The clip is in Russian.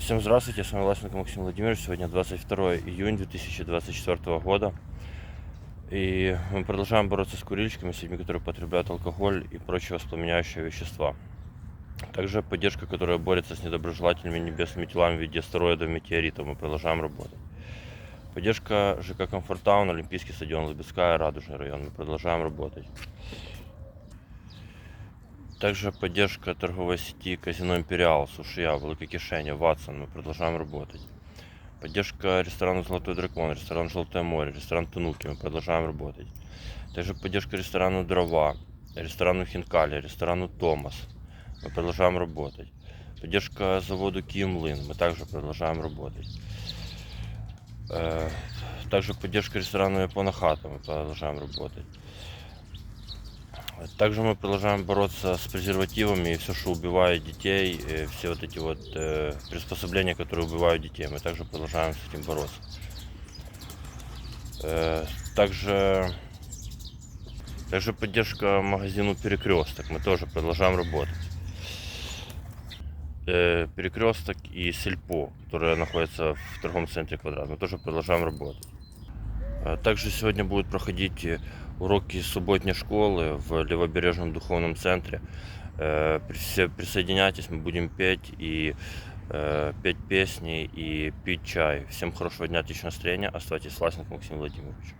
Всем здравствуйте, с вами Власенко Максим Владимирович. Сегодня 22 июня 2024 года. И мы продолжаем бороться с курильщиками, с людьми, которые потребляют алкоголь и прочие воспламеняющие вещества. Также поддержка, которая борется с недоброжелательными небесными телами в виде астероидов, метеоритов. Мы продолжаем работать. Поддержка ЖК Комфортаун, Олимпийский стадион, Лыбецкая, Радужный район. Мы продолжаем работать. Также поддержка торговой сети казино Империал, Сушия, Великокишеня, Ватсон. Мы продолжаем работать. Поддержка ресторана Золотой Дракон, ресторан Желтое море, ресторан Тануки. Мы продолжаем работать. Также поддержка ресторану Дрова, ресторану Хинкали, ресторану Томас. Мы продолжаем работать. Поддержка заводу Киемлин. Мы также продолжаем работать. Э, Также поддержка ресторана Японахата. Мы продолжаем работать. Также мы продолжаем бороться с презервативами и все, что убивает детей, все вот эти вот э, приспособления, которые убивают детей. Мы также продолжаем с этим бороться. Э, также, также поддержка магазину Перекресток. Мы тоже продолжаем работать. Э, Перекресток и Сельпо, которые находятся в торговом центре Квадрат. Мы тоже продолжаем работать. Также сегодня будут проходить уроки субботней школы в Левобережном духовном центре. Э, Все присоединяйтесь, мы будем петь и э, петь песни и пить чай. Всем хорошего дня, отличного настроения. Оставайтесь с Власенко Максим Владимирович.